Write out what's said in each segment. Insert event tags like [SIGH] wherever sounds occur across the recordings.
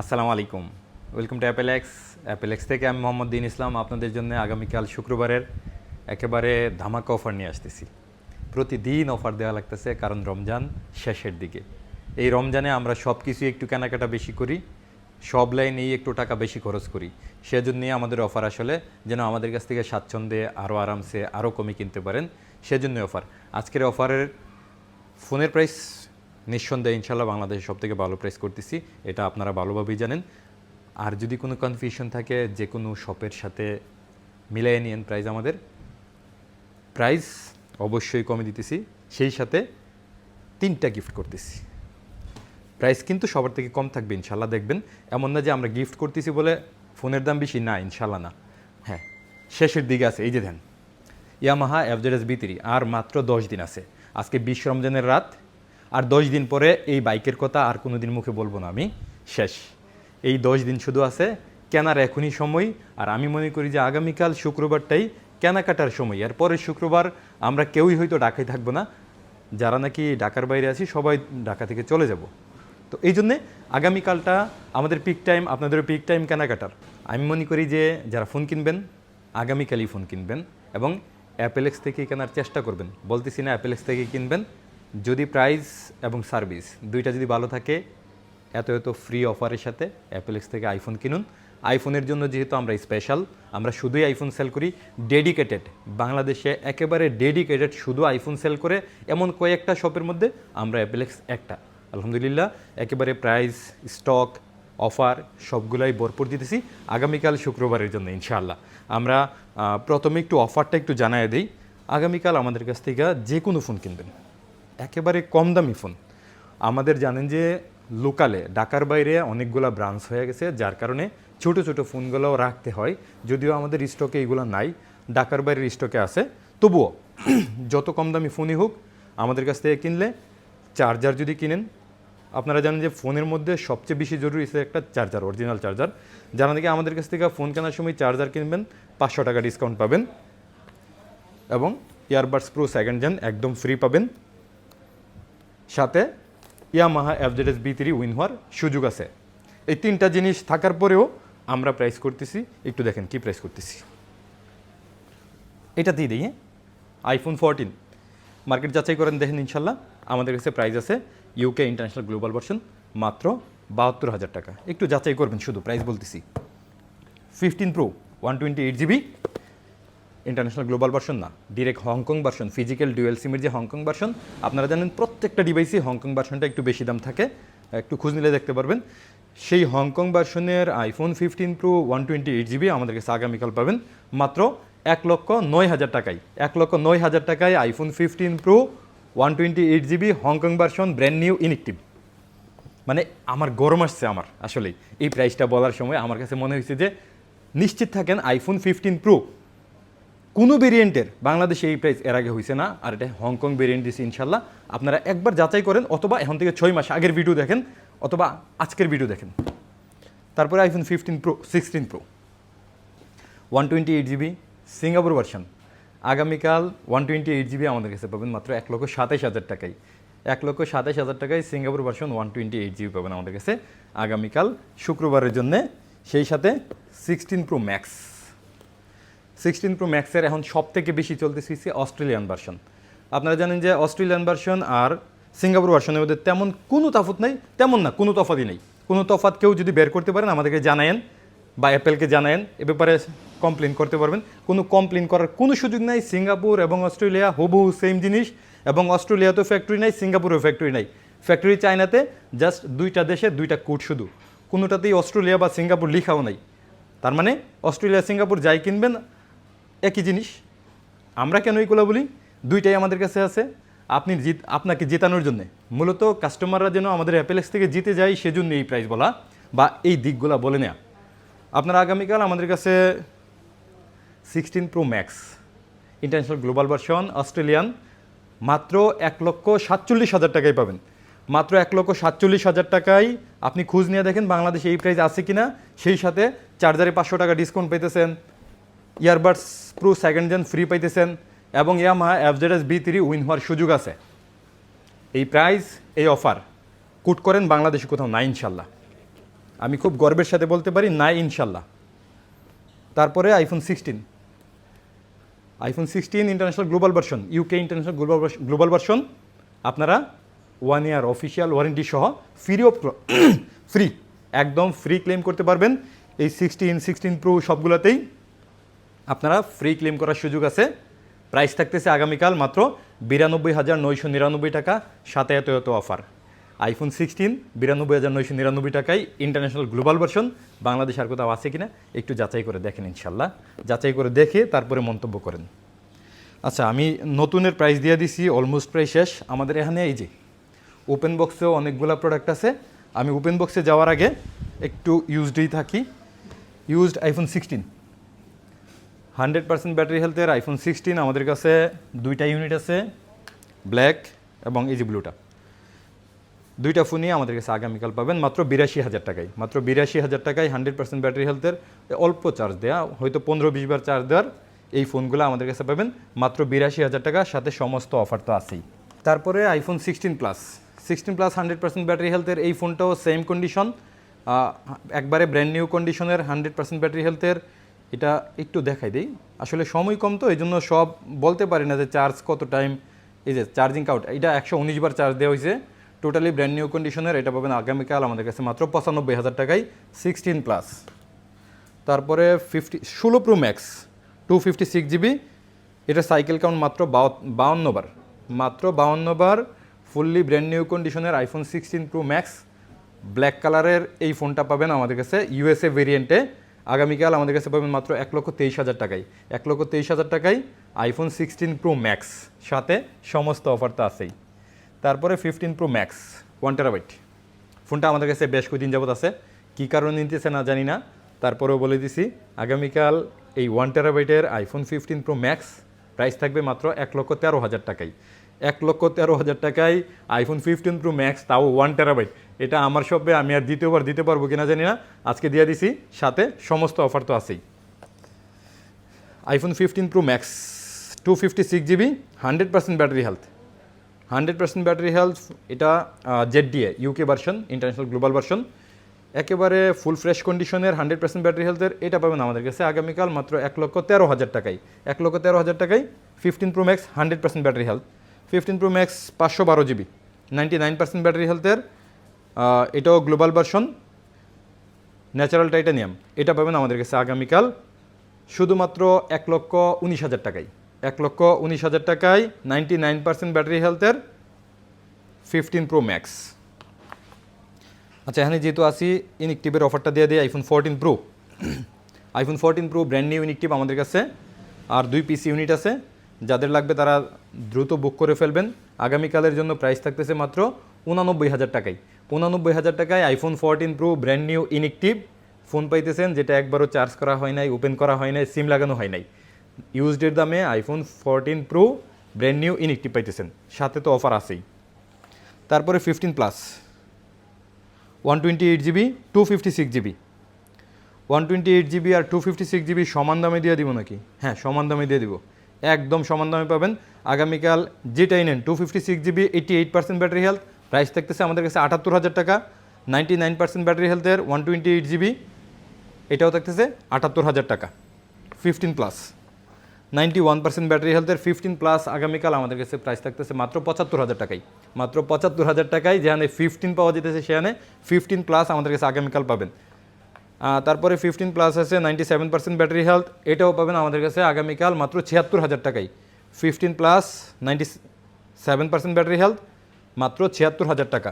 আসসালামু আলাইকুম। Welcome to Apple X Apple X থেকে আমি মোহাম্মদ দিন ইসলাম। আপনাদের জন্য আগামীকাল শুক্রবারের একেবারে ধামাকা অফার নিয়ে আসতেছি। প্রতিদিন অফার দেওয়া লাগতেছে, কারণ রমজান শেষের দিকে। এই রমজানে আমরা সব কিছু একটু কেনাকাটা বেশি করি, সব লাইনেই একটু টাকা বেশি খরচ করি। সেজন্যই আমাদের অফার আসলে যেন আমাদের কাছ থেকে স্বাচ্ছন্দ্যে আরও আরামসে আরও কমে কিনতে পারেন, সেজন্যই অফার। আজকের অফারের ফোনের প্রাইস নিঃসন্দেহে ইনশাল্লাহ বাংলাদেশে সব থেকে ভালো প্রাইস করতেছি। এটা আপনারা ভালোভাবেই জানেন। আর যদি কোনো কনফিউশন থাকে, যে কোনো শপের সাথে মিলাই নিয়েন প্রাইস আমাদের। প্রাইস অবশ্যই কমে দিতেছি। সেই সাথে তিনটা গিফট করতেছি। প্রাইস কিন্তু সবার থেকে কম থাকবে ইনশাল্লাহ দেখবেন। এমন না যে আমরা গিফট করতেছি বলে ফোনের দাম বেশি, না ইনশাল্লাহ না। হ্যাঁ শেষের দিকে আছে, এই যে দেন। ইয়ামাহা অ্যাভারেজ বিতিরি আর মাত্র দশ দিন আছে। আজকে বিশ রমজানের রাত আর দশ দিন পরে এই বাইকের কথা আর কোনো দিন মুখে বলব না আমি। শেষ। এই দশ দিন শুধু আছে কেনার এখনই সময়, আর আমি মনে করি যে আগামীকাল শুক্রবারটাই কেনাকাটার সময়। আর পরের শুক্রবার আমরা কেউই হয়তো ঢাকায় থাকব না। যারা নাকি ঢাকার বাইরে আছি, সবাই ঢাকা থেকে চলে যাব। তো এই জন্যে আগামীকালটা আমাদের পিক টাইম আপনাদেরও পিক টাইম কেনাকাটার। আমি মনে করি যে যারা ফোন কিনবেন, আগামীকালই ফোন কিনবেন এবং অ্যাপেলেক্স থেকে কেনার চেষ্টা করবেন। বলতেছি না অ্যাপেলেক্স থেকে কিনবেন যদি প্রাইস এবং সার্ভিস দুইটা যদি ভালো থাকে, এত এত ফ্রি অফারের সাথে অ্যাপেলেক্স থেকে আইফোন কিনুন। আইফোনের জন্য যেহেতু আমরা স্পেশাল আমরা শুধুই আইফোন সেল করি ডেডিকেটেড বাংলাদেশে একেবারে ডেডিকেটেড শুধু আইফোন সেল করে, এমন কয়েকটা শপের মধ্যে আমরা অ্যাপেলেক্স একটা। আলহামদুলিল্লাহ, একেবারে প্রাইস স্টক অফার সবগুলাই ভরপুর দিতেছি আগামীকাল শুক্রবারের জন্য, ইনশাআল্লাহ। আমরা প্রথমে একটু অফারটা একটু জানাই দিই। আগামীকাল আমাদের কাছ থেকে যে কোনো ফোন কিনবেন। একেবারে কম দামি ফোন। আমাদের জানেন যে লোকালে, ঢাকার বাইরে অনেকগুলা ব্রাঞ্চ হয়ে গেছে, যার কারণে ছোট ছোট ফোনগুলোও রাখতে হয়। যদিও আমাদের স্টকে এইগুলো নাই, ঢাকার বাইরের স্টকে আছে। তবুও [CLEARS THROAT] যত কম দামি ফোনই হোক, আমাদের কাছ থেকে কিনলে চার্জার যদি কিনেন, আপনারা জানেন যে ফোনের মধ্যে সবচেয়ে বেশি জরুরি হচ্ছে একটা চার্জার অরিজিনাল চার্জার যারা নাকি আমাদের কাছ থেকে ফোন কেনার সময় চার্জার কিনবেন, পাঁচশো টাকা ডিসকাউন্ট পাবেন। এবং ইয়ারবাডস প্রো সেকেন্ড জেন একদম ফ্রি পাবেন। সাথে Yamaha FZS V three win হওয়ার সুযোগ আছে। এই তিনটা জিনিস থাকার পরেও আমরা প্রাইস করতেছি। একটু দেখেন কি প্রাইস করতেছি। এটা দিয়ে দিই আইফোন ফোরটিন মার্কেট যাচাই করেন, দেখেন ইনশাল্লাহ আমাদের কাছে প্রাইস আছে ইউকে ইন্টারন্যাশনাল গ্লোবাল ভার্সন মাত্র বাহাত্তর হাজার টাকা। একটু যাচাই করবেন, শুধু প্রাইস বলতেছি। Fifteen pro one twenty eight GB international global version না direct Hong Kong version physical dual সিমের যে হংকং ভার্সন, আপনারা জানেন প্রত্যেকটা ডিভাইসে হংকং ভার্সনটা একটু বেশি দাম থাকে, একটু খোঁজ নিলে দেখতে পারবেন। সেই হংকং ভার্সনের iPhone fifteen pro one twenty eight GB আমাদের কাছে আগামীকাল পাবেন, মাত্র এক লক্ষ নয় হাজার টাকায়, এক লক্ষ নয় হাজার টাকায় iPhone fifteen pro one twenty eight GB Hong Kong version brand new inactive মানে আমার গরম আসছে আমার, আসলেই। এই প্রাইসটা বলার সময় আমার কাছে মনে হয়েছে যে, নিশ্চিত থাকেন আইফোন ফিফটিন প্রো কোনো ভেরিয়েন্টের বাংলাদেশে এই প্রাইস এর আগে হয়েছে না, আর এটা হংকং ভেরিয়েন্ট দিচ্ছে ইনশাল্লাহ আপনারা একবার যাচাই করেন, অথবা এখন থেকে ছয় মাস আগের ভিডিও দেখেন, অথবা আজকের ভিডিও দেখেন। তারপরে iPhone fifteen pro sixteen pro one twenty eight GB Singapore version আগামীকাল ওয়ান টোয়েন্টি এইট জিবি আমাদের কাছে পাবেন মাত্র এক লক্ষ সাতাইশ হাজার টাকায়। এক লক্ষ সাতাইশ হাজার টাকায় Singapore version one twenty eight GB পাবেন আমাদের কাছে আগামীকাল শুক্রবারের জন্যে। সেই সাথে sixteen pro max sixteen pro ম্যাক্সের এখন সব থেকে বেশি চলতেছে অস্ট্রেলিয়ান ভার্সন আপনারা জানেন যে অস্ট্রেলিয়ান ভার্সন আর সিঙ্গাপুর ভার্সনের মধ্যে তেমন কোনো তফাৎ নেই, তেমন না, কোনো তফাতই নেই। কোনো তফাৎ কেউ যদি বের করতে পারেন, আমাদেরকে জানায়েন বা অ্যাপেলকে জানায়েন, এ ব্যাপারে কমপ্লেন করতে পারবেন। কোনো কমপ্লেন করার কোনো সুযোগ নাই, সিঙ্গাপুর এবং অস্ট্রেলিয়া হুবহু সেম জিনিস এবং অস্ট্রেলিয়াতেও ফ্যাক্টরি নাই, সিঙ্গাপুরেও ফ্যাক্টরি নাই। ফ্যাক্টরি চায়নাতে জাস্ট দুইটা দেশে দুইটা কোট শুধু। কোনোটাতেই অস্ট্রেলিয়া বা সিঙ্গাপুর লিখাও নাই। তার মানে অস্ট্রেলিয়া, সিঙ্গাপুর যাই কিনবেন একই জিনিস। আমরা কেন এইগুলো বলি? দুইটাই আমাদের কাছে আছে। আপনি জিত আপনাকে জেতানোর জন্য। মূলত কাস্টমাররা যেন আমাদের অ্যাপেলেক্স থেকে জিতে যায়, সেজন্য এই প্রাইস বলা বা এই দিকগুলো বলে নেওয়া আপনারা আগামীকাল আমাদের কাছে sixteen pro max international global version Australian মাত্র এক লক্ষ সাতচল্লিশ হাজার টাকায় পাবেন। মাত্র এক লক্ষ সাতচল্লিশ হাজার টাকায় আপনি খোঁজ নিয়ে দেখেন বাংলাদেশে এই প্রাইস আছে কিনা। সেই সাথে চার্জারে পাঁচশো টাকা discount পেতেছেন earbuds pro second gen free পাইতেছেন এবং Yamaha FZS V three win হওয়ার সুযোগ আছে। এই প্রাইস এই অফার কুট করেন বাংলাদেশে কোথাও নাই ইনশাল্লাহ। আমি খুব গর্বের সাথে বলতে পারি, না, ইনশাল্লাহ। তারপরে iPhone sixteen iPhone sixteen international global version UK international global global version আপনারা ওয়ান ইয়ার অফিসিয়াল ওয়ারেন্টি সহ ফ্রি অফ ফ্রি একদম ফ্রি ক্লেম করতে পারবেন। এই সিক্সটিন সিক্সটিন প্রো সবগুলোতেই আপনারা ফ্রি ক্লেম করার সুযোগ আছে। প্রাইস থাকতেছে আগামীকাল মাত্র বিরানব্বই হাজার নয়শো নিরানব্বই টাকা, সাথে এত এত অফার আইফোন সিক্সটিন বিরানব্বই হাজার নয়শো নিরানব্বই টাকায় ইন্টারন্যাশনাল গ্লোবাল ভার্সন বাংলাদেশ আর কোথাও আছে কিনা একটু যাচাই করে দেখেন ইনশাল্লাহ যাচাই করে দেখে তারপরে মন্তব্য করেন। আচ্ছা আমি নতুনের প্রাইস দিয়ে দিছি অলমোস্ট প্রায় শেষ। আমাদের এখানে এই যে ওপেন বক্সেও অনেকগুলো প্রোডাক্ট আছে। আমি ওপেন বক্সে যাওয়ার আগে একটু ইউজডই থাকি। Used iPhone sixteen hundred percent battery হেলথের আইফোন সিক্সটিন আমাদের কাছে দুইটা ইউনিট আছে, ব্ল্যাক এবং ইজি ব্লুটা। দুইটা ফোনই আমাদের কাছে আগামীকাল পাবেন, মাত্র বিরাশি হাজার টাকায়। মাত্র বিরাশি হাজার টাকায় হান্ড্রেড পার্সেন্ট ব্যাটারি হেলথের অল্প চার্জ দেওয়া হয়তো পনেরো বিশ বার চার্জ দেওয়ার এই ফোনগুলো আমাদের কাছে পাবেন, মাত্র বিরাশি হাজার টাকা। সাথে সমস্ত অফার তো আছেই। তারপরে iPhone sixteen plus. Sixteen plus hundred percent battery হেলথের এই ফোনটাও সেম কন্ডিশন। একবারে ব্র্যান্ড নিউ কন্ডিশনের হান্ড্রেড পার্সেন্ট ব্যাটারি হেলথের এটা একটু দেখাই দিই। আসলে সময় কম তো এই জন্য সব বলতে পারি না যে চার্জ কত টাইম এই যে চার্জিং কাউট এটা একশো উনিশ বার চার্জ দেওয়া হয়েছে টোটালি ব্র্যান্ড নিউ কন্ডিশনের এটা পাবেন আগামীকাল আমাদের কাছে মাত্র পঁচানব্বই হাজার টাকায় সিক্সটিন প্লাস তারপরে ফিফটি ষোলো pro max two fifty six GB এটা সাইকেল কাউন্ট মাত্র বাউন্ন বার। মাত্র বাউন্ন বার ফুললি ব্র্যান্ড নিউ কন্ডিশনের iPhone sixteen pro max black কালারের এই ফোনটা পাবেন আমাদের কাছে ইউএসএ ভেরিয়েন্টে আগামীকাল আমাদের কাছে পাবেন মাত্র এক লক্ষ তেইশ হাজার টাকায়। এক লক্ষ তেইশ হাজার টাকায় আইফোন সিক্সটিন প্রো ম্যাক্স সাথে সমস্ত অফার তো আছেই। তারপরে fifteen pro max one terabyte ফোনটা আমাদের কাছে বেশ কয়েকদিন যাবত আছে। কী কারণে নিতেছে না জানি না। তারপরেও বলে দিছি, আগামীকাল এই one টেরাবাইটের iPhone fifteen pro max price থাকবে মাত্র এক লক্ষ তেরো হাজার টাকায়। এক লক্ষ তেরো হাজার টাকায় আইফোন ফিফটিন প্রো ম্যাক্স তাও ওয়ান টেরাবাইট এটা আমার সবে আমি আর দ্বিতীয়বার দিতে পারব কিনা জানি না। আজকে দিয়ে দিছি, সাথে সমস্ত অফার তো আছেই। IPhone fifteen pro max two fifty six GB hundred percent battery health hundred percent battery health এটা Z D A UK version international global version একেবারে ফুল ফ্রেশ কন্ডিশনের হান্ড্রেড পার্সেন্ট ব্যাটারি হেলথের এটা পাবেন আমাদের কাছে আগামীকাল মাত্র এক লক্ষ তেরো হাজার টাকায়। এক লক্ষ তেরো হাজার টাকায় fifteen pro max hundred percent battery health fifteen pro max পাঁচশো বারো GB. Ninety nine percent battery হেলথের এটাও গ্লোবাল ভার্সন, ন্যাচারাল টাইটানিয়াম। এটা পাবেন আমাদের কাছে আগামীকাল, শুধুমাত্র এক লক্ষ উনিশ হাজার টাকায়। এক লক্ষ উনিশ হাজার টাকায় নাইনটি নাইন পার্সেন্ট ব্যাটারি হেলথের ফিফটিন প্রো ম্যাক্স। আচ্ছা এখানে যেহেতু আসি ইনিকটিভের অফারটা দিয়ে দিই iPhone fourteen pro iPhone fourteen pro brand new inactive আমাদের কাছে, আর দুই পিসি ইউনিট আছে। যাদের লাগবে তারা দ্রুত বুক করে ফেলবেন। আগামীকালের জন্য প্রাইস থাকতেছে মাত্র উনানব্বই হাজার টাকায় উনানব্বই হাজার টাকায় iPhone fourteen pro brand new inactive phone পাইতেছেন, যেটা একবারও চার্জ করা হয় নাই ওপেন করা হয় নাই সিম লাগানো হয় নাই। ইউজডের দামে iPhone fourteen pro brand new inactive পাইতেছেন। সাথে তো অফার আছেই। তারপরে fifteen plus one twenty eight GB two fifty six GB one twenty eight GB আর টু ফিফটি সিক্স জিবি সমান দামে দিয়ে দিব নাকি? হ্যাঁ সমান দামে দিয়ে দিব। একদম সমান দামে পাবেন। আগামীকাল জি নেন two fifty six GB eighty eight percent battery health price থাকতেছে আমাদের কাছে আটাত্তর হাজার টাকা নাইনটি নাইন পার্সেন্ট ব্যাটারি হেলথের ওয়ান টোয়েন্টি এইট জিবি এটাও থাকতেছে আটাত্তর হাজার টাকা fifteen plus ninety one percent battery হেলথের ফিফটিন প্লাস আগামীকাল আমাদের কাছে প্রাইস থাকতেছে মাত্র পঁচাত্তর হাজার টাকায় মাত্র পঁচাত্তর হাজার টাকায় যেখানে ফিফটিন পাওয়া যেতেছে সেখানে ফিফটিন প্লাস আমাদের কাছে আগামীকাল পাবেন। তারপরে ফিফটিন প্লাস আছে ninety seven percent battery health এটাও পাবেন আমাদের কাছে আগামীকাল মাত্র ছিয়াত্তর হাজার টাকায়। Fifteen plus ninety seven percent battery health মাত্র ছিয়াত্তর হাজার টাকা।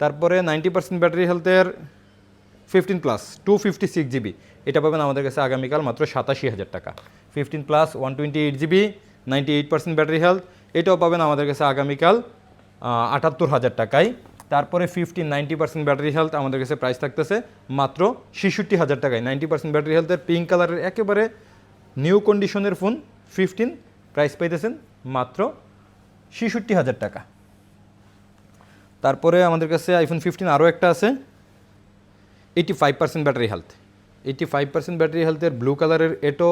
তারপরে নাইনটি পার্সেন্ট ব্যাটারি হেলথের fifteen plus two fifty six GB এটা পাবেন আমাদের কাছে আগামীকাল মাত্র সাতাশি হাজার টাকা। Fifteen plus one twenty eight GB ninety eight percent battery health এটাও পাবেন আমাদের কাছে আগামীকাল আটাত্তর হাজার টাকায়। তারপরে fifteen ninety percent battery health আমাদের কাছে প্রাইস থাকতেছে মাত্র ছেষট্টি হাজার টাকায়। নাইনটি পার্সেন্ট ব্যাটারি হেলথের পিঙ্ক কালারের একেবারে নিউ কন্ডিশনের ফোন ফিফটিন প্রাইস পাইতেছেন মাত্র ছেষট্টি হাজার টাকা। তারপরে আমাদের কাছে আইফোন ফিফটিন আরও একটা আছে eighty five percent battery health eighty five percent battery হেলথের ব্লু কালারের এটো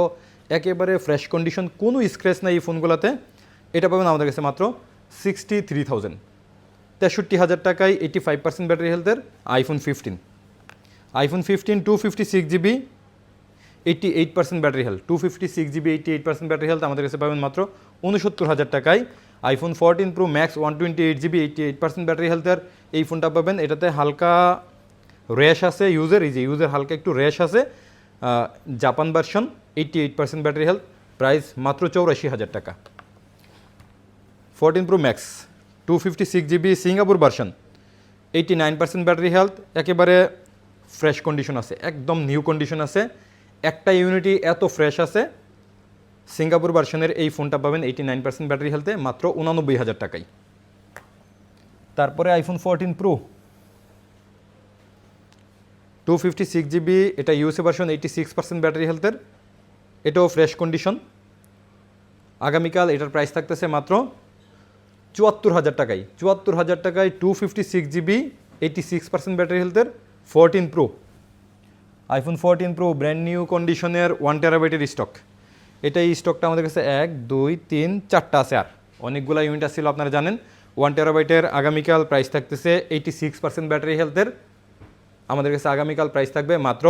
একেবারে ফ্রেশ কন্ডিশন কোনো স্ক্র্যাচ নাই এই ফোনগুলোতে এটা পাবেন আমাদের কাছে মাত্র সিক্সটি থ্রি থাউজেন্ড তেষট্টি হাজার টাকায় এইটি ফাইভ পার্সেন্ট ব্যাটারি হেলথের iPhone fifteen iPhone fifteen two fifty six GB eighty eight percent battery health two fifty six GB eighty eight percent battery health আমাদের কাছে পাবেন মাত্র উনসত্তর হাজার টাকায়। IPhone fourteen pro max one twenty eight GB eighty eight percent battery হেলথের এই ফোনটা পাবেন। এটাতে হালকা র্যাশ আছে ইউজের এই যে ইউজের হালকা একটু র্যাশ আছে। Japan version eighty eight percent battery health price মাত্র চৌরাশি হাজার টাকা। Fourteen pro max two fifty six GB Singapore version eighty nine percent battery health একেবারে ফ্রেশ কন্ডিশন আছে, একদম নিউ কন্ডিশন আছে। একটা ইউনিটি এত ফ্রেশ আছে সিঙ্গাপুর ভার্সনের এই ফোনটা পাবেন এইটি নাইন পার্সেন্ট ব্যাটারি হেলথে মাত্র উনানব্বই হাজার টাকায়। তারপরে iPhone fourteen pro two fifty six GB এটা UC version eighty six percent battery হেলথের এটাও ফ্রেশ কন্ডিশন আগামীকাল এটার প্রাইস থাকতেছে মাত্র চুয়াত্তর হাজার টাকায়, চুয়াত্তর হাজার টাকায় two fifty six GB eighty six percent battery হেলথের fourteen pro iPhone fourteen pro brand new কন্ডিশনের ওয়ান টেরাবাইটের স্টক এটা এই স্টকটা আমাদের কাছে এক, দুই, তিন, চারটা আছে আর। অনেকগুলো ইউনিট আসছিল আপনারা জানেন। ওয়ান টেরাবাইটের আগামীকাল প্রাইস থাকতেছে এইটি সিক্স পার্সেন্ট ব্যাটারি হেলথের আমাদের কাছে আগামীকাল প্রাইস থাকবে মাত্র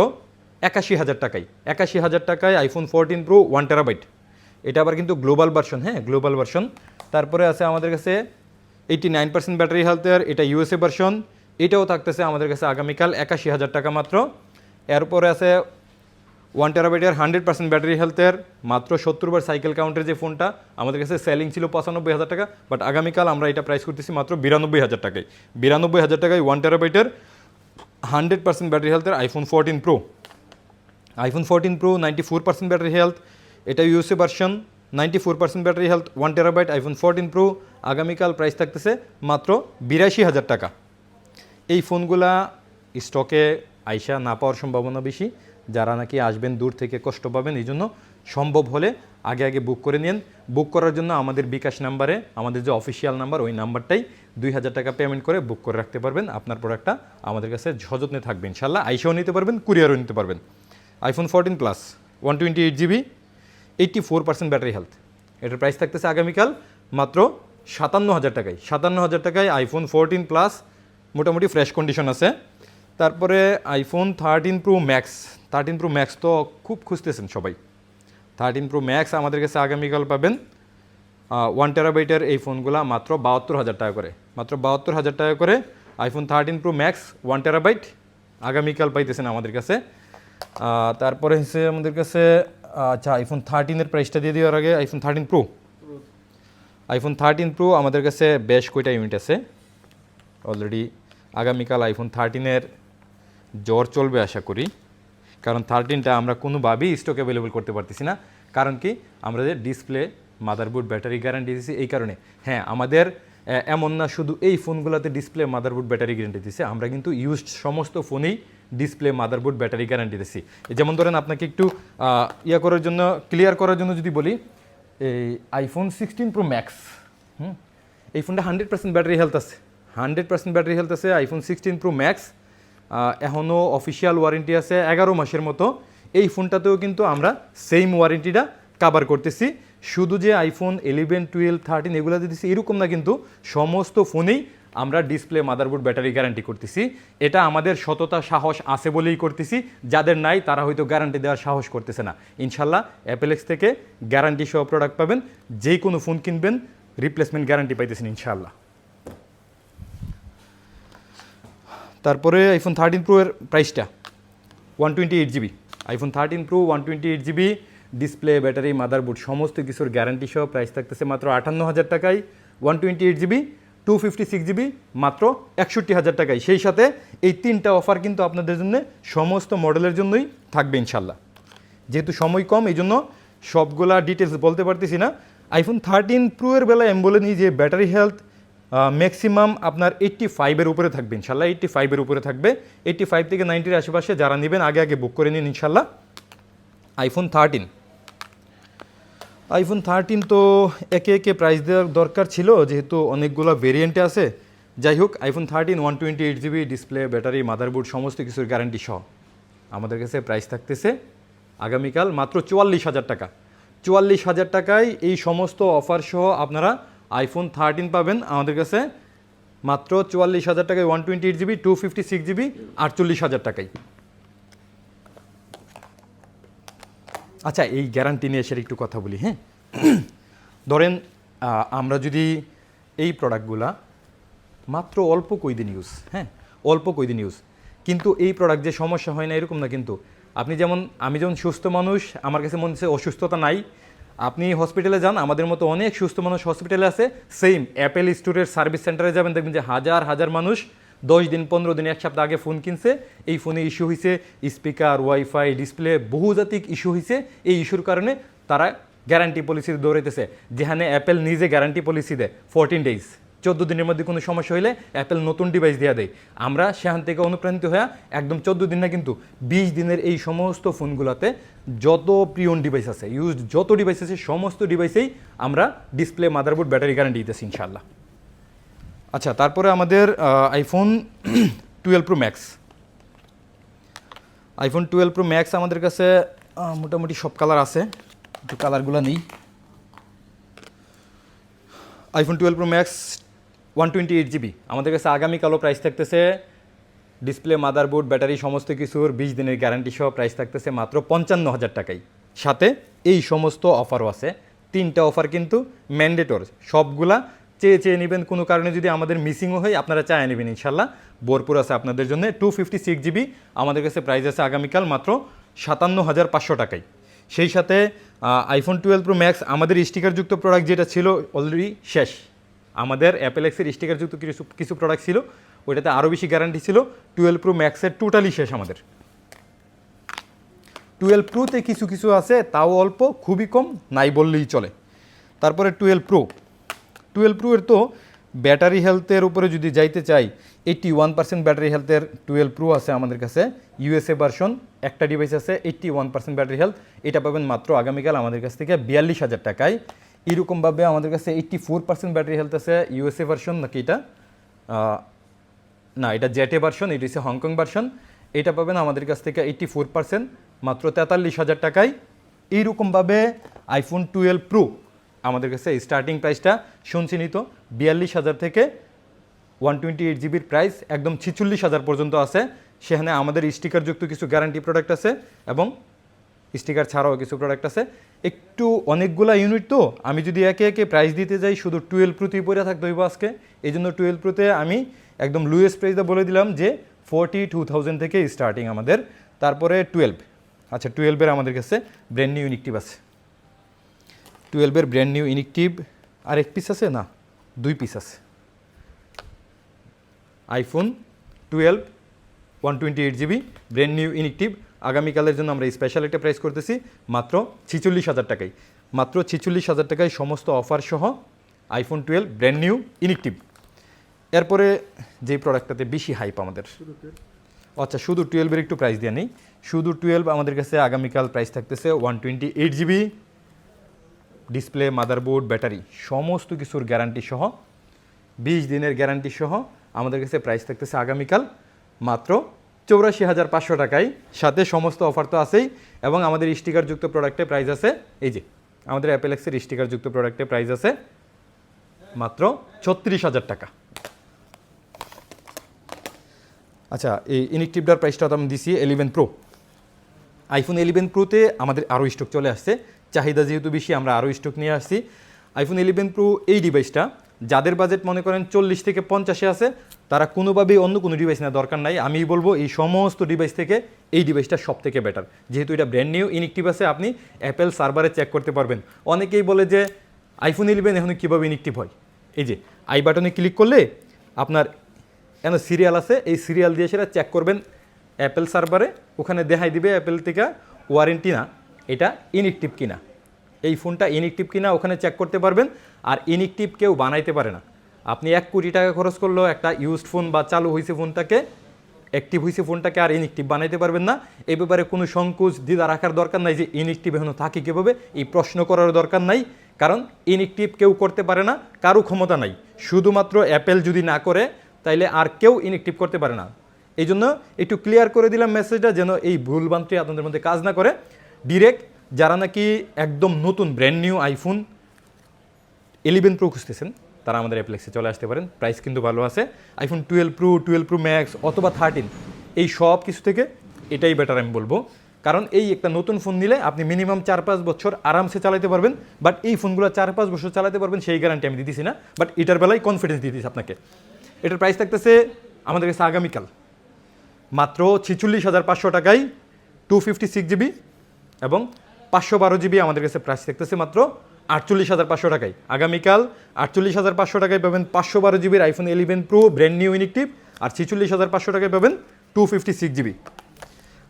একাশি হাজার টাকায়। একাশি হাজার টাকায় iPhone fourteen pro one terabyte এটা আবার কিন্তু গ্লোবাল ভার্সন হ্যাঁ গ্লোবাল ভার্সন তারপরে আছে আমাদের কাছে এইটি নাইন পার্সেন্ট ব্যাটারি হেলথের এটা ইউএসএ ভার্সন এটাও থাকতেছে আমাদের কাছে আগামীকাল একাশি হাজার টাকা মাত্র। এরপরে আছে ওয়ান টেরাবাইটের হান্ড্রেড পার্সেন্ট ব্যাটারি হেলথের মাত্র সত্তর বার সাইকেল কাউন্টের যে ফোনটা আমাদের কাছে সেলিং ছিল পঁচানব্বই হাজার টাকা বাট আগামীকাল আমরা এটা প্রাইস করতেছি মাত্র বিরানব্বই হাজার টাকায়। বিরানব্বই হাজার টাকায় ওয়ান টেরাবাইটের হান্ড্রেড পার্সেন্ট ব্যাটারি হেলথের iPhone fourteen pro iPhone fourteen pro ninety four percent battery health এটা USA version ninety four percent battery health, one terabyte, iPhone fourteen pro, আগামীকাল প্রাইস থাকতেছে মাত্র বিরাশি হাজার টাকা। এই ফোনগুলা স্টকে আইসা না পাওয়ার সম্ভাবনা বেশি। যারা নাকি আসবেন দূর থেকে কষ্ট পাবেন, এই জন্য সম্ভব হলে আগে আগে বুক করে নিন বুক করার জন্য আমাদের বিকাশ নাম্বারে, আমাদের যে অফিসিয়াল নাম্বার ওই নাম্বারটাই দুই হাজার টাকা পেমেন্ট করে বুক করে রাখতে পারবেন। আপনার প্রোডাক্টটা আমাদের কাছে সযত্নে থাকবে। ইনশাল্লাহ আইসাও নিতে পারবেন কুরিয়ারও নিতে পারবেন। IPhone fourteen plus one twenty eight GB eighty four percent battery health এটার প্রাইস থাকতেছে আগামীকাল মাত্র সাতান্ন হাজার টাকায়। সাতান্ন হাজার টাকায় আইফোন ফোরটিন প্লাস মোটামুটি ফ্রেশ কন্ডিশন আছে। তারপরে iPhone thirteen pro max thirteen pro max তো খুব খুঁজতেছেন সবাই। থার্টিন প্রো ম্যাক্স আমাদের কাছে আগামীকাল পাবেন। ওয়ান টেরাবাইটের এই ফোনগুলো মাত্র বাহাত্তর হাজার টাকা করে। মাত্র বাহাত্তর হাজার টাকা করে iPhone thirteen pro max one terabyte আগামীকাল পাইতেছেন আমাদের কাছে। তারপরে হচ্ছে আমাদের কাছে আচ্ছা আইফোন থার্টিনের প্রাইসটা দিয়ে দেওয়ার আগে iPhone thirteen pro iPhone thirteen pro আমাদের কাছে বেশ কয়টা ইউনিট আছে। অলরেডি আগামীকাল আইফোন থার্টিনের জ্বর চলবে আশা করি। কারণ থার্টিনটা আমরা কোনোভাবেই স্টক অ্যাভেলেবল করতে পারতেছি না। কারণ কি? আমরা যে ডিসপ্লে মাদারবোর্ড ব্যাটারি গ্যারান্টি দিয়েছি এই কারণে। হ্যাঁ আমাদের এমন না শুধু এই ফোনগুলোতে ডিসপ্লে মাদারবোর্ড ব্যাটারি গ্যারান্টি দিচ্ছে আমরা কিন্তু ইউজড সমস্ত ফোনেই ডিসপ্লে মাদারবোর্ড ব্যাটারি গ্যারান্টি দিচ্ছি যেমন ধরেন আপনাকে একটু ইয়া করার জন্য ক্লিয়ার করার জন্য যদি বলি, এই iPhone sixteen pro max hmm? এই ফোনটা হান্ড্রেড পার্সেন্ট ব্যাটারি হেলথ আছে। হান্ড্রেড পার্সেন্ট ব্যাটারি হেলথ আছে আইফোন সিক্সটিন প্রো ম্যাক্স এখনও অফিসিয়াল ওয়ারেন্টি আছে এগারো মাসের মতো। এই ফোনটাতেও কিন্তু আমরা সেম ওয়ারেন্টিটা কাভার করতেছি। শুধু যে আইফোন ইলেভেন টুয়েলভ থার্টিন এগুলো দিতেছি এরকম না কিন্তু সমস্ত ফোনেই আমরা ডিসপ্লে মাদারবোর্ড ব্যাটারি গ্যারান্টি করতেছি। এটা আমাদের সততা, সাহস আছে বলেই করতেছি। যাদের নাই, তারা হয়তো গ্যারান্টি দেওয়ার সাহস করতেছে না। ইনশাল্লাহ অ্যাপেলেক্স থেকে গ্যারান্টি সহ প্রোডাক্ট পাবেন। যে কোনো ফোন কিনবেন রিপ্লেসমেন্ট গ্যারান্টি পাইতেছেন ইনশাল্লাহ। তারপরে আইফোন থার্টিন প্রো এর প্রাইসটা one twenty eight GB iPhone thirteen pro one twenty eight GB display battery motherboard সমস্ত কিছুর গ্যারান্টি সহ প্রাইস থাকতেছে মাত্র আটান্ন হাজার টাকায়। One twenty eight GB two fifty six GB মাত্র একষট্টি হাজার টাকায়। সেই সাথে এই তিনটা অফার কিন্তু আপনাদের জন্য সমস্ত মডেলের জন্যই থাকবে ইনশাল্লাহ যেহেতু সময় কম, এই জন্য সবগুলা ডিটেলস বলতে পারতেছি না। আইফোন থার্টিন প্রো এর বেলায় আমি বলে নিই যে ব্যাটারি হেলথ ম্যাক্সিমাম আপনার এইট্টি ফাইভের উপরে থাকবে ইনশাল্লাহ এইট্টি ফাইভের উপরে থাকবে। এইট্টি ফাইভ থেকে নাইনটির আশেপাশে যারা নেবেন, আগে আগে বুক করে নিন ইনশাল্লাহ আইফোন থার্টিন আইফোন থার্টিন তো একে একে প্রাইস দেওয়ার দরকার ছিল, যেহেতু অনেকগুলো ভেরিয়েন্টে আছে। যাই হোক iPhone thirteen one twenty eight GB display battery motherboard সমস্ত কিছুর গ্যারান্টি সহ। আমাদের কাছে প্রাইস থাকতেছে আগামীকাল মাত্র চুয়াল্লিশ হাজার টাকা। চুয়াল্লিশ হাজার টাকায় এই সমস্ত অফার সহ আপনারা আইফোন থার্টিন পাবেন। আমাদের কাছে মাত্র চুয়াল্লিশ হাজার টাকায় one twenty eight GB two fifty six GB আটচল্লিশ হাজার টাকায়। আচ্ছা এই গ্যারান্টি নিয়ে এসে একটু কথা বলি হ্যাঁ? ধরেন আমরা যদি এই প্রোডাক্টগুলা মাত্র অল্প কয়দিন ইউজ হ্যাঁ? অল্প কয়দিন ইউজ কিন্তু এই প্রোডাক্ট যে সমস্যা হয় না এরকম না কিন্তু। আপনি যেমন, আমি যেমন সুস্থ মানুষ, আমার কাছে মনে হচ্ছে অসুস্থতা নাই। আপনি হসপিটালে যান, আমাদের মতো অনেক সুস্থ মানুষ হসপিটালে আছে। সেম অ্যাপেল স্টোরের সার্ভিস সেন্টারে যাবেন, দেখবেন যে হাজার হাজার মানুষ দশ দিন, পনেরো দিন, এক সপ্তাহ আগে ফোন কিনছে। এই ফোনে ইস্যু হয়েছে স্পিকার ওয়াইফাই ডিসপ্লে বহুজাতিক ইস্যু হয়েছে এই ইস্যুর কারণে তারা গ্যারান্টি পলিসি দৌড়াইতেছে, যেখানে অ্যাপেল নিজে গ্যারান্টি পলিসি দেয় ফোরটিন ডেজ চোদ্দ দিনের মধ্যে কোনো সমস্যা হইলে অ্যাপেল নতুন ডিভাইস দেওয়া দেয়। আমরা সেখান থেকে অনুপ্রাণিত হয়ে একদম চোদ্দ দিন না কিন্তু বিশ দিনের এই সমস্ত ফোনগুলোতে যত প্রিয়ন ডিভাইস আছে ইউজড যত ডিভাইস আছে, সমস্ত ডিভাইসেই আমরা ডিসপ্লে মাদারবোর্ড ব্যাটারি গ্যারান্টি দিতেছি ইনশাল্লাহ আচ্ছা তারপরে আমাদের iPhone twelve pro max iPhone twelve pro max আমাদের কাছে মোটামুটি সব কালার আছে। একটু কালারগুলো নেই। IPhone twelve pro max one twenty eight GB আমাদের কাছে আগামীকালও প্রাইস থাকতেছে ডিসপ্লে মাদারবোর্ড ব্যাটারি সমস্ত কিছুর বিশ দিনের গ্যারান্টি সহ প্রাইস থাকতেছে মাত্র পঞ্চান্ন হাজার টাকাই সাথে এই সমস্ত অফারও আছে। তিনটা অফার কিন্তু ম্যান্ডেটর সবগুলা চেয়ে চেয়ে নেবেন, কোনো কারণে যদি আমাদের মিসিংও হয়, আপনারা চায় নেবেন ইনশাল্লাহ। বোরপুর আছে আপনাদের জন্য টু ফিফটি সিক্স জিবি আমাদের কাছে প্রাইস আছে আগামীকাল মাত্র সাতান্ন হাজার পাঁচশো টাকায়। সেই সাথে আইফোন টুয়েলভ প্রো ম্যাক্স আমাদের স্টিকারযুক্ত প্রোডাক্ট যেটা ছিল অলরেডি শেষ। আমাদের অ্যাপেল এক্সের স্টিকারযুক্ত কিছু কিছু প্রোডাক্ট ছিল, ওইটাতে আরও বেশি গ্যারান্টি ছিল টুয়েলভ প্রো ম্যাক্সের টোটালি শেষ আমাদের। টুয়েলভ প্রোতে কিছু কিছু আছে, তাও অল্প, খুবই কম, নাই বললেই চলে। তারপরে টুয়েলভ প্রো টুয়েলভ প্রো এর তো ব্যাটারি হেলথের উপরে যদি যাইতে চাই এইট্টি ওয়ান পার্সেন্ট ব্যাটারি হেলথের টুয়েলভ প্রো আছে আমাদের কাছে। ইউএসএ ভার্সন একটা ডিভাইস আছে eighty one percent battery health এটা পাবেন মাত্র আগামীকাল আমাদের কাছ থেকে বিয়াল্লিশ হাজার টাকায়। এরকমভাবে আমাদের কাছে eighty four percent battery health আছে ইউএসএ ভার্সন নাকি এটা? না, এটা জেটে ভার্সন এটা হচ্ছে হংকং ভার্সন এটা পাবেন আমাদের কাছ থেকে এইট্টি ফোর পার্সেন্ট মাত্র তেতাল্লিশ হাজার টাকায়। এইরকমভাবে আইফোন টুয়েলভ প্রো আমাদের কাছে স্টার্টিং প্রাইসটা শুনছি নিত, বিয়াল্লিশ হাজার থেকে ওয়ান টোয়েন্টি এইট জিবির প্রাইস একদম ছিচল্লিশ হাজার পর্যন্ত আছে। সেখানে আমাদের স্টিকারযুক্ত কিছু গ্যারান্টি প্রোডাক্ট আছে এবং স্টিকার ছাড়াও কিছু প্রোডাক্ট আছে। একটু অনেকগুলা ইউনিট তো, আমি যদি একে একে প্রাইস দিতে যাই, শুধু টুয়েলভ প্রোতেই পড়ে থাকতে হইব আজকে। এই জন্য টুয়েলভ প্রোতে আমি একদম লুয়েস্ট প্রাইসটা বলে দিলাম যে ফোরটি টু থাউজেন্ড থেকে স্টার্টিং আমাদের। তারপরে টুয়েলভ আচ্ছা টুয়েলভের আমাদের কাছে ব্র্যান্ড নিউ ইনিকটিভ আছে। টুয়েলভের ব্র্যান্ড নিউ ইনিকটিভ আর এক পিস আছে না? দুই পিস আছে। IPhone twelve one twenty eight GB brand new inactive আগামীকালের জন্য আমরা স্পেশাল একটা প্রাইস করতেছি, মাত্র ছিচল্লিশ হাজার টাকায়। মাত্র ছিচল্লিশ হাজার টাকায় সমস্ত অফার সহ iPhone twelve brand new inactive এরপরে যে প্রোডাক্টটাতে বেশি হাইপ আমাদের। আচ্ছা শুধু টুয়েলভের একটু প্রাইস দেওয়া নেই। শুধু টুয়েলভ আমাদের কাছে আগামীকাল প্রাইস থাকতেছে one twenty eight GB display motherboard battery সমস্ত কিছুর গ্যারান্টি সহ, বিশ দিনের গ্যারান্টি সহ আমাদের কাছে প্রাইস থাকতেছে আগামীকাল মাত্র চৌরাশি হাজার পাঁচশো টাকায়। সাথে সমস্ত অফার তো আছেই এবং আমাদের স্টিকারযুক্ত প্রোডাক্টে প্রাইস আছে, এই যে, আমাদের অ্যাপেল এক্সের স্টিকারযুক্ত প্রোডাক্টে প্রাইস আছে মাত্র ছত্রিশ হাজার টাকা। আচ্ছা এই ইনিকটিভটার প্রাইসটা তো আমি দিছি এলিভেন প্রো আইফোন ইলেভেন প্রোতে আমাদের আরও স্টক চলে আসছে। চাহিদা যেহেতু বেশি, আমরা আরও স্টক নিয়ে আসছি। আইফোন ইলেভেন প্রো এই ডিভাইসটা যাদের বাজেট মনে করেন চল্লিশ থেকে পঞ্চাশে আছে, তারা কোনোভাবেই অন্য কোনো ডিভাইস নেওয়ার দরকার নাই। আমি বলব, এই সমস্ত ডিভাইস থেকে এই ডিভাইসটা সব থেকে বেটার যেহেতু এটা ব্র্যান্ড নিউ ইনিকটিভ আছে, আপনি অ্যাপেল সার্ভারে চেক করতে পারবেন। অনেকেই বলে যে আইফোন ইলেভেন এখন কীভাবে ইনিকটিভ হয়? এই যে আই বাটনে ক্লিক করলে আপনার এন সিরিয়াল আছে, এই সিরিয়াল দিয়ে সেটা চেক করবেন অ্যাপেল সার্ভারে ওখানে দেখাই দিবে অ্যাপেল থেকে ওয়ারেন্টি না। এটা ইনিকটিভ কিনা। এই ফোনটা ইনিকটিভ কিনা ওখানে চেক করতে পারবেন, আর ইনিকটিভ কেউ বানাইতে পারে না। আপনি এক কোটি টাকা খরচ করলেও একটা ইউজড ফোন বা চালু হয়েছে ফোনটাকে অ্যাক্টিভ হয়েছে ফোনটাকে আর ইনিকটিভ বানাইতে পারবেন না। এই ব্যাপারে কোনো সংকোচ, দ্বিধা রাখার দরকার নাই যে ইনিকটিভ এখনও থাকে কীভাবে, এই প্রশ্ন করার দরকার নাই। কারণ ইনিকটিভ কেউ করতে পারে না, কারও ক্ষমতা নাই। শুধুমাত্র অ্যাপেল যদি না করে, তাইলে আর কেউ ইনেকটিভ করতে পারে না। এই জন্য একটু ক্লিয়ার করে দিলাম মেসেজটা যেন এই ভুলবান্তি আপনাদের মধ্যে কাজ না করে। ডিরেক্ট যারা নাকি একদম নতুন brand new iPhone eleven pro খুঁজতেছেন, তারা আমাদের অ্যাপ্লেক্সে চলে আসতে পারেন। প্রাইস কিন্তু ভালো আছে। IPhone twelve pro twelve pro max অথবা থার্টিন এই সব কিছু থেকে এটাই বেটার আমি বলব। কারণ এই একটা নতুন ফোন নিলে আপনি মিনিমাম চার পাঁচ বছর আরামসে চালাতে পারবেন বাট এই ফোনগুলো চার পাঁচ বছর চালাতে পারবেন সেই গ্যারান্টি আমি দিতেছি না বাট এটার বেলায় কনফিডেন্স দিতেছি আপনাকে। এটার প্রাইস থাকতেছে আমাদের কাছে আগামীকাল। মাত্র ছিচল্লিশ হাজার পাঁচশো টাকায় টু ফিফটি সিক্স জিবি এবং পাঁচশো বারো জিবি আমাদের কাছে প্রাইস থাকতেছে মাত্র আটচল্লিশ হাজার পাঁচশো টাকায়। আগামীকাল আটচল্লিশ হাজার পাঁচশো টাকায় পাবেন পাঁচশো বারো জিবির iPhone eleven pro brand new inactive আর ছিচল্লিশ হাজার পাঁচশো টাকায় পাবেন two fifty six GB.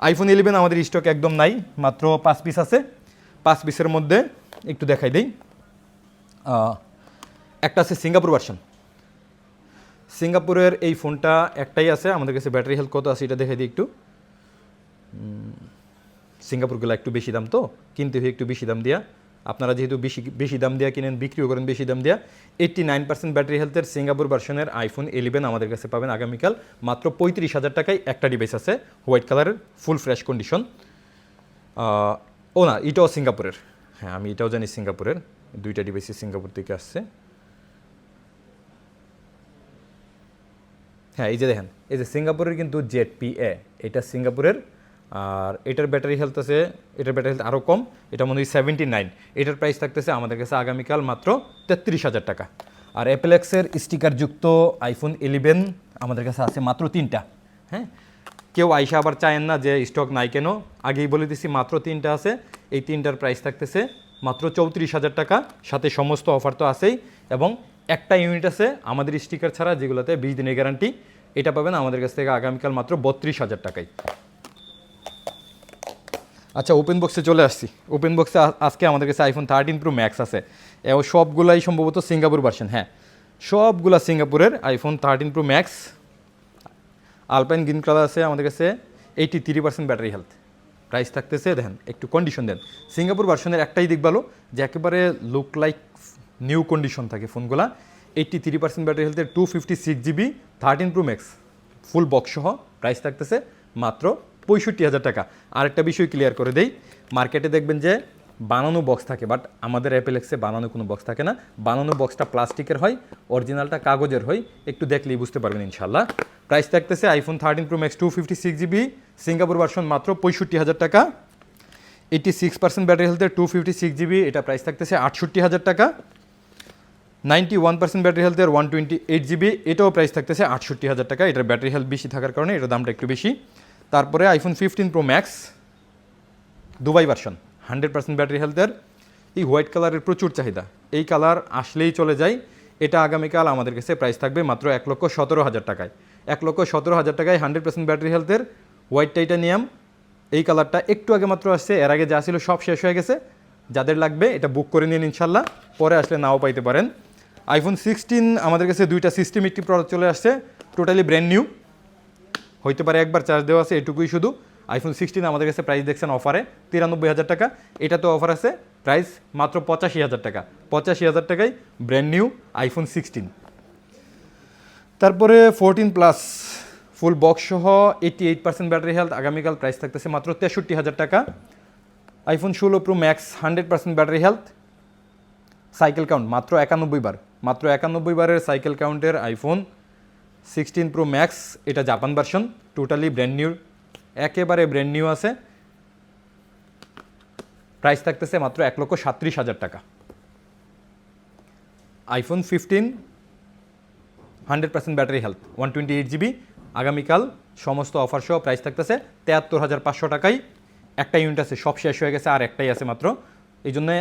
IPhone eleven আমাদের স্টক একদম নাই, মাত্র পাঁচ পিস আছে। পাঁচ পিসের মধ্যে একটু দেখাই দেই। একটা আছে সিঙ্গাপুর ভার্সন সিঙ্গাপুরের এই ফোনটা একটাই আছে, আমাদের কাছে ব্যাটারি হেলথ কত আছে এটা দেখে দিই একটু। সিঙ্গাপুরগুলো একটু বেশি দাম তো, কিনতে হয় একটু বেশি দাম দিয়া। আপনারা যেহেতু বেশি বেশি দাম দিয়া কিনেন, বিক্রিও করেন বেশি দাম দিয়া এইট্টি নাইন পার্সেন্ট ব্যাটারি হেলথের সিঙ্গাপুর ভার্সনের আইফোন ইলেভেন আমাদের কাছে পাবেন আগামীকাল। মাত্র পঁয়ত্রিশ হাজার টাকায় একটা ডিভাইস আছে হোয়াইট কালারের ফুল ফ্রেশ কন্ডিশন ও না, এটাও সিঙ্গাপুরের। হ্যাঁ আমি এটাও জানি সিঙ্গাপুরের। দুইটা ডিভাইসই সিঙ্গাপুর থেকে আসছে। হ্যাঁ এই যে দেখেন, এই যে সিঙ্গাপুরের কিন্তু জেড পি এ এটা সিঙ্গাপুরের আর এটার ব্যাটারি হেলথ আছে, এটার ব্যাটারি হেলথ আরও কম এটা মনে হয় সেভেন্টি নাইন এটার প্রাইস থাকতেছে আমাদের কাছে আগামীকাল মাত্র তেত্রিশ হাজার টাকা। আর অ্যাপেলেক্সের স্টিকারযুক্ত আইফোন ইলেভেন আমাদের কাছে আছে মাত্র তিনটা। হ্যাঁ? কেউ আইসা আবার চায়েন না যে স্টক নাই কেন? আগেই বলে দিছি মাত্র তিনটা আছে। এই তিনটার প্রাইস থাকতেছে মাত্র চৌত্রিশ হাজার টাকা। সাথে সমস্ত অফার তো আছেই। এবং একটা ইউনিট আছে আমাদের স্টিকার ছাড়া, যেগুলোতে বিশ দিনের গ্যারান্টি এটা পাবেন আমাদের কাছ থেকে আগামীকাল মাত্র বত্রিশ হাজার টাকায়। আচ্ছা ওপেন বক্সে চলে আসছি। ওপেন বক্সে আজকে আমাদের কাছে আইফোন থার্টিন প্রো ম্যাক্স আছে। এবং সবগুলাই সম্ভবত সিঙ্গাপুর ভার্সন হ্যাঁ। সবগুলা সিঙ্গাপুরের iPhone thirteen pro max alpine green colour আছে আমাদের কাছে। Eighty three percent battery health price থাকতেছে, দেখেন, একটু কন্ডিশন দেন। সিঙ্গাপুর ভার্সনের একটাই দিক ভালো যে একেবারে লুক লাইক নিউ কন্ডিশন থাকে ফোনগুলা এইটটি থ্রি পার্সেন্ট ব্যাটারি হেলথের two fifty six GB thirteen pro max full box সহ প্রাইস থাকতেছে মাত্র পঁয়ষট্টি হাজার টাকা। আরেকটা বিষয় ক্লিয়ার করে দেই। মার্কেটে দেখবেন যে বানানো বক্স থাকে বাট আমাদের অ্যাপেলেক্সে বানানো কোনো বক্স থাকে না। বানানো বক্সটা প্লাস্টিকের হয় অরিজিনালটা কাগজের হয়। একটু দেখলেই বুঝতে পারবেন ইনশাল্লাহ প্রাইস থাকতেছে iPhone thirteen pro max two fifty six GB Singapore version মাত্র পঁয়ষট্টি হাজার টাকা। এইটি সিক্স পার্সেন্ট ব্যাটারি হেলথের টু ফিফটি সিক্স জিবি এটা প্রাইস থাকতেছে আটষট্টি হাজার টাকা। নাইনটি ওয়ান পার্সেন্ট ব্যাটারি হেলথের ওয়ান টোয়েন্টি এইট জিবি এটাও প্রাইস থাকতেছে আটষট্টি হাজার টাকা। এটার ব্যাটারি হেলথ বেশি থাকার কারণে এটার দামটা একটু বেশি। তারপরে iPhone fifteen pro max Dubai version hundred percent battery হেলথের এই হোয়াইট কালারের প্রচুর চাহিদা। এই কালার আসলেই চলে যায়। এটা আগামীকাল আমাদের কাছে প্রাইস থাকবে মাত্র এক লক্ষ সতেরো হাজার টাকায়। এক লক্ষ সতেরো হাজার টাকায় হান্ড্রেড পার্সেন্ট ব্যাটারি হেলথের হোয়াইট টাইটানিয়াম এই কালারটা একটু আগে মাত্র আসছে, এর আগে যা ছিল সব শেষ হয়ে গেছে। যাদের লাগবে এটা বুক করে নিন ইনশাল্লাহ। পরে আসলে নাও পাইতে পারেন। আইফোন সিক্সটিন আমাদের কাছে দুইটা সিস্টেম একটি প্রোডাক্ট চলে আসছে টোটালি ব্র্যান্ড নিউ হইতে পারে একবার চার্জ দেওয়া আছে, এটুকুই শুধু। আইফোন সিক্সটিন আমাদের কাছে প্রাইস দেখছেন অফারে তিরানব্বই হাজার টাকা। এটা তো অফার আছে প্রাইস মাত্র পঁচাশি হাজার টাকা। পঁচাশি হাজার টাকায় ব্র্যান্ড নিউ আইফোন সিক্সটিন তারপরে ফোরটিন প্লাস ফুল বক্স সহ eighty eight percent battery health আগামীকাল প্রাইস থাকতেছে মাত্র তেষট্টি হাজার টাকা। আইফোন ষোলো pro max hundred percent battery health cycle count মাত্র একানব্বই বার, মাত্র একানব্বই বারের সাইকেল কাউন্টের আইফোন সিক্সটিন প্রো ম্যাক্স, এটা Japan version totally brand new একেবারে ব্র্যান্ড নিউ আছে। প্রাইস থাকতেছে মাত্র এক লক্ষ সাত্রিশ হাজার টাকা। IPhone fifteen hundred percent battery health one twenty eight GB আগামীকাল সমস্ত অফার সহ প্রাইস থাকতেছে তেহাত্তর হাজার পাঁচশো টাকাই একটা ইউনিট আছে, সব শেষ হয়ে গেছে, আর একটাই আছে মাত্র। এই জন্যে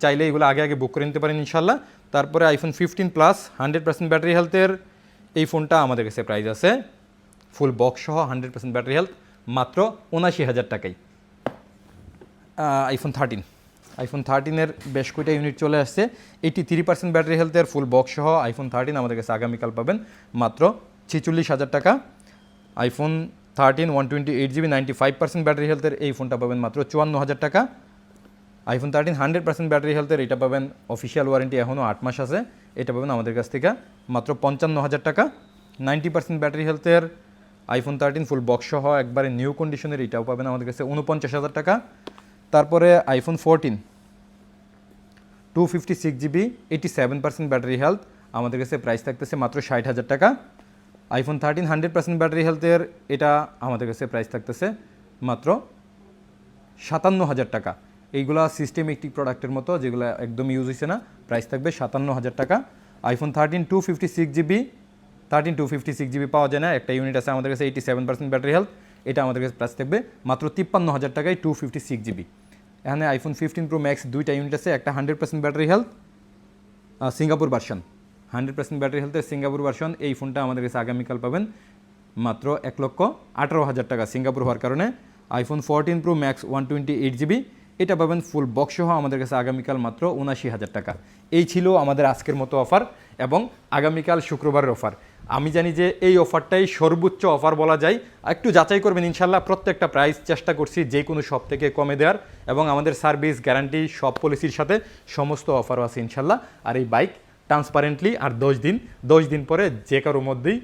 চাইলে এগুলো আগে আগে বুক করে নিতে পারেন ইনশাল্লাহ তারপরে iPhone fifteen plus hundred percent battery হেলথের এই ফোনটা আমাদের কাছে প্রাইস আছে। ফুল বক্স সহ হান্ড্রেড পার্সেন্ট ব্যাটারি হেলথ মাত্র উনাশি হাজার টাকাই আইফোন থার্টিন আইফোন থার্টিনের বেশ কয়টা ইউনিট চলে আসছে? এইটি থ্রি পার্সেন্ট ব্যাটারি হেলথের ফুল বক্স সহ আইফোন থার্টিন আমাদের কাছে আগামীকাল পাবেন, মাত্র ছেচল্লিশ হাজার টাকা। IPhone thirteen one twenty eight GB ninety five percent battery হেলথের এই ফোনটা পাবেন মাত্র চুয়ান্ন হাজার টাকা। IPhone thirteen hundred percent battery হেলথের এটা পাবেন অফিসিয়াল ওয়ারেন্টি এখনও আট মাস আছে। এটা পাবেন আমাদের কাছ থেকে। মাত্র পঞ্চান্ন হাজার টাকা। নাইনটি পার্সেন্ট ব্যাটারি হেলথের আইফোন থার্টিন ফুল বক্স সহ একবারে নিউ কন্ডিশনের এটাও পাবেন আমাদের কাছে উনপঞ্চাশ হাজার টাকা। তারপরে iPhone fourteen two fifty six GB eighty seven percent battery health আমাদের কাছে প্রাইস থাকতেছে মাত্র ষাট হাজার টাকা। IPhone thirteen hundred percent battery হেলথের এটা আমাদের কাছে প্রাইস থাকতেছে মাত্র সাতান্ন হাজার টাকা। এইগুলা সিস্টেমেটিক প্রোডাক্টের মতো যেগুলো একদম ইউজ হয়েছে না প্রাইস থাকবে সাতান্ন হাজার টাকা। IPhone thirteen two fifty six GB thirteen two fifty six GB পাওয়া যায় না, একটা ইউনিট আছে আমাদের কাছে eighty seven percent battery health এটা আমাদের কাছে প্রাইস থাকবে মাত্র তিপ্পান্ন হাজার টাকায় টু ফিফটি সিক্স জিবি এখানে আইফোন ফিফটিন প্রো ম্যাক্স দুইটা ইউনিট আছে, একটা hundred percent battery health Singapore version hundred percent battery হেলথের সিঙ্গাপুর ভার্সন এই ফোনটা আমাদের কাছে আগামীকাল পাবেন মাত্র এক লক্ষ আঠারো হাজার টাকা সিঙ্গাপুর হওয়ার কারণে। IPhone fourteen pro max one twenty eight GB এটা পাবেন ফুল বক্স সহ আমাদের কাছে আগামীকাল মাত্র উনাশি হাজার টাকা। এই ছিল আমাদের আজকের মতো অফার এবং আগামীকাল শুক্রবারের অফার আমি জানি যে এই অফারটাই সর্বোচ্চ অফার বলা যায়। একটু যাচাই করবেন, ইনশাল্লাহ প্রত্যেকটা প্রাইস চেষ্টা করছি যে কোনো শপ থেকে কমে দেওয়ার এবং আমাদের সার্ভিস গ্যারান্টি সব পলিসির সাথে সমস্ত অফারও আছে ইনশাল্লাহ। আর এই বাইক ট্রান্সপারেন্টলি আর দশ দিন দশ দিন পরে যে কারোর মধ্যেই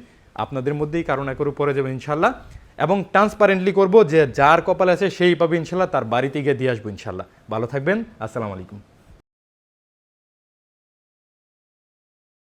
আপনাদের মধ্যেই কারও না উপরে পরে যাবে ইনশাল্লাহ। এবং ট্রান্সপারেন্টলি করব যে যার কপাল আছে সেই পাবে ইনশাল্লাহ, তার বাড়িতে গিয়ে দিয়ে আসব ইনশাল্লাহ। ভালো থাকবেন, আসসালামু আলাইকুম।